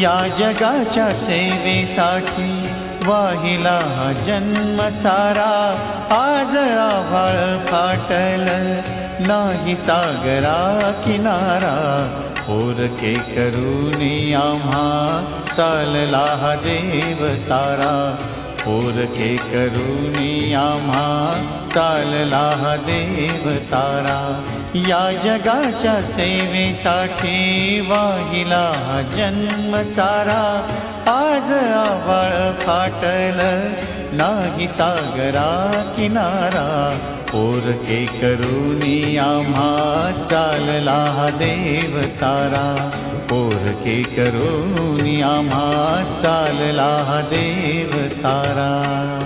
या जगाच्या सेवेसाठी वाहिला हा जन्म सारा. आज आभाळ फाटल नाही सागरा किनारा. पोरके करून आम्हा चालला हा देव तारा. पोरके करून आम्हा चालला हा देव तारा या जगाच्या सेवेसाठी वाहिला हा जन्म सारा आज आवाळ फाटल नाही सागरा किनारा. पोरके करून आम्हा चालला हा देव तारा पोरके करोनि आम्हा चाललादेव तारा।